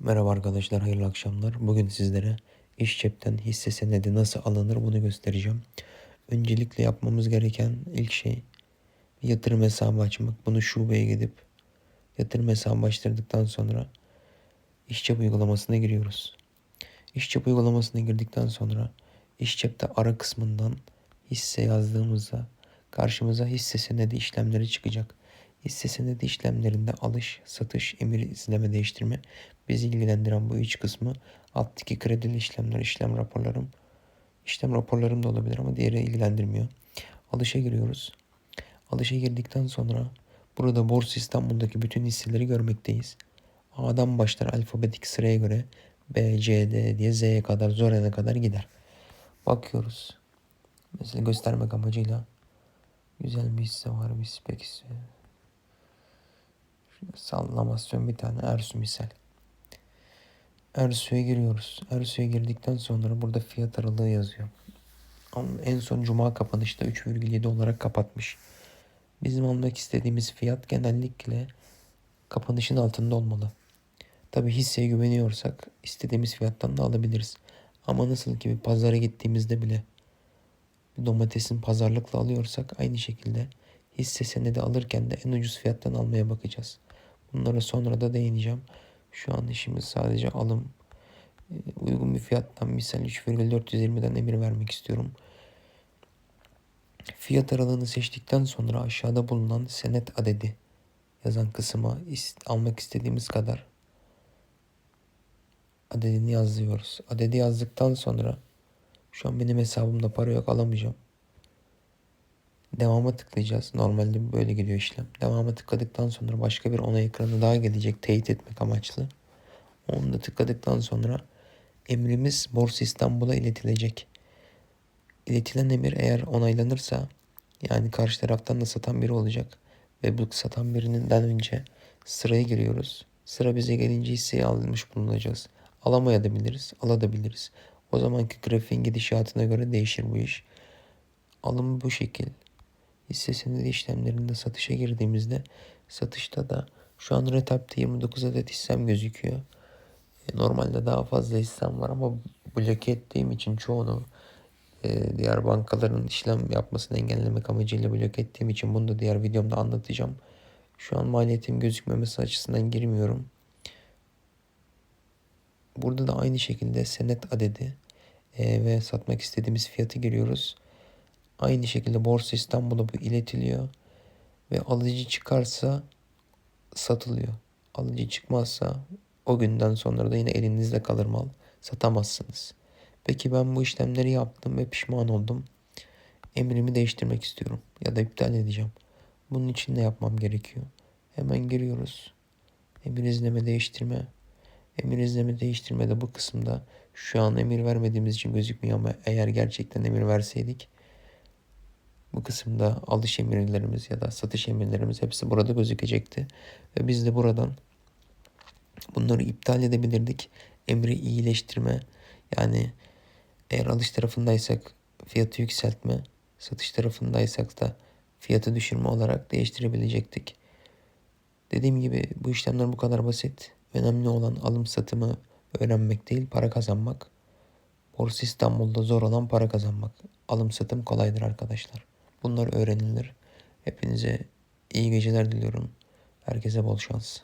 Merhaba arkadaşlar, hayırlı akşamlar. Bugün sizlere iş cepten hisse senedi nasıl alınır bunu göstereceğim. Öncelikle yapmamız gereken ilk şey yatırım hesabı açmak. Bunu şubeye gidip yatırım hesabı açtırdıktan sonra iş cep uygulamasına giriyoruz. İş cep uygulamasına girdikten sonra iş cepte ara kısmından hisse yazdığımızda karşımıza hisse senedi işlemleri çıkacak. Hisse senedi işlemlerinde alış, satış, emir izleme, değiştirme bizi ilgilendiren bu üç kısmı alttaki kredili işlemler, işlem raporlarım. İşlem raporlarım da olabilir ama diğeri ilgilendirmiyor. Alışa giriyoruz. Alışa girdikten sonra burada Borsa İstanbul'daki bütün hisseleri görmekteyiz. A'dan başlar alfabetik sıraya göre B, C, D diye Z'ye kadar Zoren'e kadar gider. Bakıyoruz. Mesela göstermek amacıyla güzel bir hisse var bir spek hisse. Sallamasyon bir tane Ersu misal. Ersu'ya giriyoruz. Ersu'ya girdikten sonra burada fiyat aralığı yazıyor. Ama en son cuma kapanışta 3,7 olarak kapatmış. Bizim almak istediğimiz fiyat genellikle kapanışın altında olmalı. Tabi hisseye güveniyorsak istediğimiz fiyattan da alabiliriz. Ama nasıl ki bir pazara gittiğimizde bile domatesin pazarlıkla alıyorsak aynı şekilde hisse senedi alırken de en ucuz fiyattan almaya bakacağız. Bunlara sonra da değineceğim. Şu an işimiz sadece alım. Ee, uygun bir fiyattan misal 3,420'den emir vermek istiyorum. Fiyat aralığını seçtikten sonra aşağıda bulunan senet adedi yazan kısma almak istediğimiz kadar adedini yazıyoruz. Adedi yazdıktan sonra şu an benim hesabımda para yok alamayacağım. Devama tıklayacağız. Normalde böyle gidiyor işlem. Devama tıkladıktan sonra başka bir onay ekranı daha gelecek teyit etmek amaçlı. Onu da tıkladıktan sonra emrimiz Borsa İstanbul'a iletilecek. İletilen emir eğer onaylanırsa yani karşı taraftan da satan biri olacak ve bu satan birinden önce sıraya giriyoruz. Sıra bize gelince hisseyi almış bulunacağız. Alamayabiliriz, alabiliriz. O zamanki grafiğin gidişatına göre değişir bu iş. Alım bu şekil. Hisse senedi işlemlerinde satışa girdiğimizde satışta da şu an Retap'ta 29 adet hissem gözüküyor. E, normalde daha fazla hissem var ama bloke ettiğim için çoğunu e, diğer bankaların işlem yapmasını engellemek amacıyla bloke ettiğim için bunu da diğer videomda anlatacağım. Şu an maliyetim gözükmemesi açısından girmiyorum. Burada da aynı şekilde senet adedi e, ve satmak istediğimiz fiyatı giriyoruz. Aynı şekilde Borsa İstanbul'a bu iletiliyor ve alıcı çıkarsa satılıyor. Alıcı çıkmazsa o günden sonra da yine elinizde kalır mal. Satamazsınız. Peki ben bu işlemleri yaptım ve pişman oldum. Emrimi değiştirmek istiyorum ya da iptal edeceğim. Bunun için ne yapmam gerekiyor? Hemen giriyoruz. Emir izleme değiştirme. Emir izleme değiştirmede bu kısımda şu an emir vermediğimiz için gözükmüyor ama eğer gerçekten emir verseydik bu kısımda alış emirlerimiz ya da satış emirlerimiz hepsi burada gözükecekti. Ve biz de buradan bunları iptal edebilirdik. Emri iyileştirme yani eğer alış tarafındaysak fiyatı yükseltme, satış tarafındaysak da fiyatı düşürme olarak değiştirebilecektik. Dediğim gibi bu işlemler bu kadar basit. Önemli olan alım satımı öğrenmek değil, para kazanmak. Borsa İstanbul'da zor olan para kazanmak. Alım satım kolaydır arkadaşlar. Bunlar öğrenilir. Hepinize iyi geceler diliyorum. Herkese bol şans.